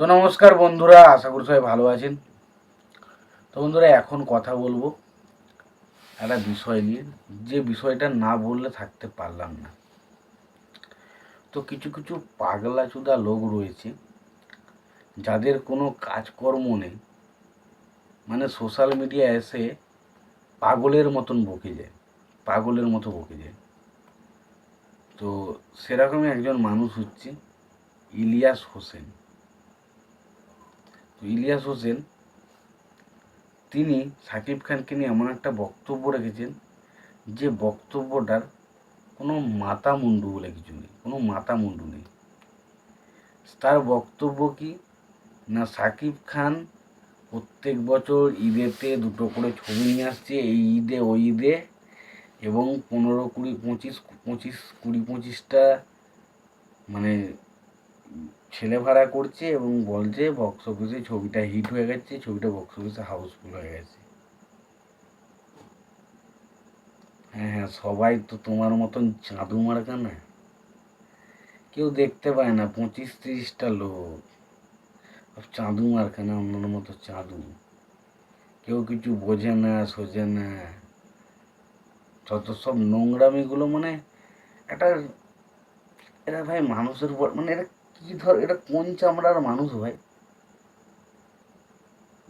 তো নমস্কার বন্ধুরা, আশা করি সবাই ভালো আছেন। তো বন্ধুরা, এখন কথা বলব একটা বিষয় নিয়ে। যে বিষয়টা না বললে থাকতে পারলাম না। তো কিছু কিছু পাগলা চুদা লোক রয়েছে, যাদের কোনো কাজকর্ম নেই। মানে সোশ্যাল মিডিয়া এসে পাগলের মতন বকে যায়, পাগলের মতো বকে যায়। তো সেরকমই একজন মানুষ হচ্ছে ইলিয়াস হোসেন। ইলিয়াস হোসেন, তিনি সাকিব খানকে নিয়ে এমন একটা বক্তব্য রেখেছেন যে বক্তব্যটার কোনো মাথা মুন্ডু বলে কিছু নেই, কোনো মাথা মুন্ডু নেই। তার বক্তব্য কি? না সাকিব খান প্রত্যেক বছর ঈদেতে দুটো করে ছবি নিয়ে আসছে, এই ঈদে, ওই ঈদে, এবং পনেরো কুড়ি পঁচিশ পঁচিশ কুড়ি পঁচিশটা মানে ছেলে ভাড়া করছে এবং বলছে বক্স অফিসে ছবিটা হিট হয়ে গেছে, ছবিটা বক্স অফিসে হাউসফুল হয়ে গেছে। হ্যাঁ হ্যাঁ সবাই তো তোমার মতন চাঁদু মার্কা না। কেউ দেখতে পায় না, পঁচিশ তিরিশটা লোক। চাঁদু মার্কা না, অন্যর মতো চাঁদু। কেউ কিছু বোঝে না, সোজে না। যত সব নোংরামিগুলো মানে একটা, এরা ভাই মানুষের উপর মানে এটা কি ধর, এটা কোন চামড়ার মানুষ ভাই?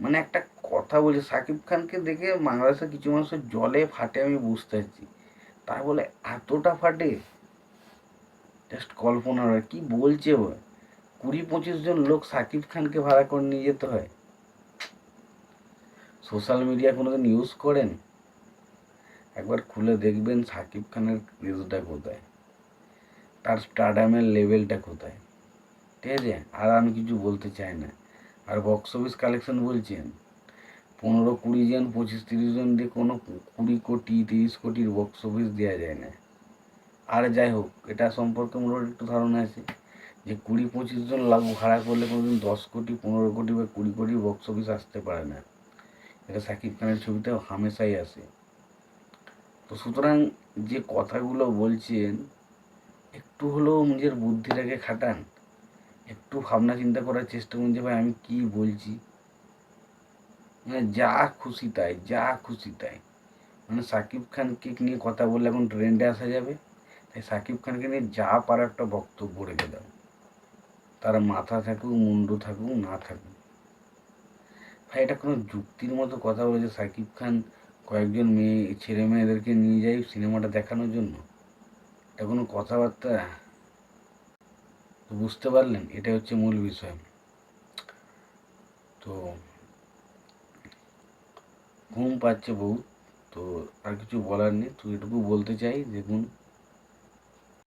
মানে একটা কথা বলি, সাকিব খানকে দেখে বাংলাদেশের কিছু মানুষের জলে ফাটে আমি বুঝতে পারছি। তাই বলে এতটা ফাটে? জাস্ট কল্পনা হয় কি বলছে ও? কুড়ি পঁচিশ জন লোক সাকিব খানকে ভাড়া করে নিয়ে যেতে হয়। সোশ্যাল মিডিয়া কোনোদিন ইউজ করেন? একবার খুলে দেখবেন সাকিব খানের ক্রেজটা কোথায়? তার স্টাডামের লেভেলটা কোথায়? ঠিক আছে? আর আমি কিছু বলতে চাই না। আর বক্স অফিস কালেকশন বলছেন, পনেরো কুড়ি জন, পঁচিশ তিরিশ জন দিয়ে কোনো কুড়ি কোটি, তিরিশ কোটির বক্স অফিস দেওয়া যায় না। আর যাই হোক, এটা সম্পর্কে মোটামুটি একটু ধারণা আছে যে কুড়ি পঁচিশ জন লাখ ভাড়া করলে কোনোদিন দশ কোটি, পনেরো কোটি বা কুড়ি কোটি বক্স অফিস আসতে পারে না। এটা সাকিব খানের ছবিতে হামেশাই আসে। তো সুতরাং যে কথাগুলো বলছেন, একটু হলেও নিজের বুদ্ধিটাকে খাটান। একটু ভাবনা চিন্তা করার চেষ্টা করুন যে ভাই আমি কি বলছি। মানে যা খুশি তাই, যা খুশি তাই। মানে সাকিব খানকে নিয়ে কথা বললে এখন ট্রেন্ডে আসা যাবে। তাই সাকিব খানকে নিয়ে যা পারো একটা বক্তব্য রেখে দাও। তার মাথা থাকুক, মুন্ডু থাকুক, না থাকুক। ভাই এটা কোনো যুক্তির মতো কথা বলেছে সাকিব খান কয়েকজন মেয়ে, ছেলে মেয়েদেরকে নিয়ে যাই সিনেমাটা দেখানোর জন্য? এটা কোনো কথাবার্তা? তো বুঝতে পারলেন এটা হচ্ছে মূল বিষয়। তো ঘুম পাচ্ছে বহু তো আর কিছু বলার নেই। তো এটুকু বলতে চাই, দেখুন